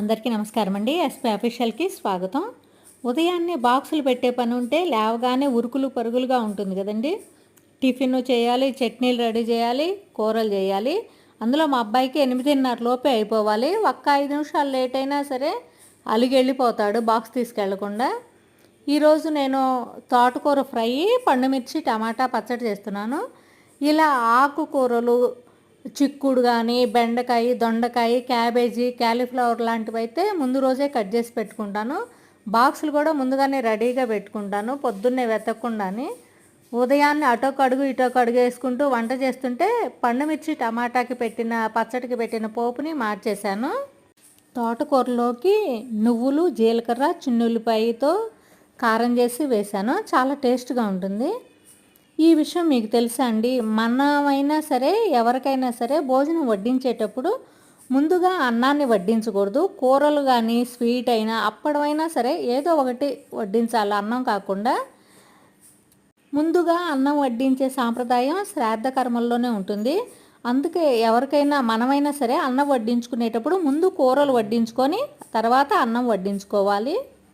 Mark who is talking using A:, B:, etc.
A: అందరికీ నమస్కారం అండి. ఎస్పీ అఫీషియల్కి స్వాగతం. ఉదయాన్నే బాక్సులు పెట్టే పని ఉంటే లేవగానే ఉరుకులు పరుగులుగా ఉంటుంది కదండి. టిఫిన్ చేయాలి చట్నీలు రెడీ చేయాలి కూరలు చేయాలి. అందులో మా అబ్బాయికి ఎనిమిదిన్నర లోపే అయిపోవాలి. ఒక్క ఐదు నిమిషాలు లేట్ అయినా సరే అలిగి వెళ్ళిపోతాడు బాక్స్ తీసుకెళ్ళకుండా ఈరోజు నేను తోటకూర ఫ్రై పండుమిర్చి టమాటా పచ్చడి చేస్తున్నాను. ఇలా ఆకుకూరలు చిక్కుడు కానీ బెండకాయ దొండకాయ క్యాబేజీ క్యాలీఫ్లవర్ లాంటివి అయితే ముందు రోజే కట్ చేసి పెట్టుకుంటాను. బాక్సులు కూడా ముందుగానే రెడీగా పెట్టుకుంటాను పొద్దున్నే వెతకకుండాని ఉదయాన్నే అటొక అడుగు ఇటొక అడుగు వేసుకుంటూ వంట చేస్తుంటే పండుమిర్చి టమాటాకి పెట్టిన పచ్చడికి పెట్టిన పోపుని మార్చేశాను. తోటకూరలోకి నువ్వులు జీలకర్ర చిన్నుల్లిపాయతో కారం చేసి వేశాను. చాలా టేస్ట్గా ఉంటుంది. ఈ విషయం మీకు తెలుసా అండి? మనమైనా సరే ఎవరికైనా సరే భోజనం వడ్డించేటప్పుడు ముందుగా అన్నాన్ని వడ్డించకూడదు. కూరలు కానీ స్వీట్ అయినా అప్పడమైనా సరే ఏదో ఒకటి వడ్డించాలి. అన్నం కాకుండా ముందుగా అన్నం వడ్డించే సాంప్రదాయం శ్రాద్ధ కర్మల్లోనే ఉంటుంది. అందుకే ఎవరికైనా మనమైనా సరే అన్నం వడ్డించుకునేటప్పుడు ముందు కూరలు వడ్డించుకొని తర్వాత అన్నం వడ్డించుకోవాలి.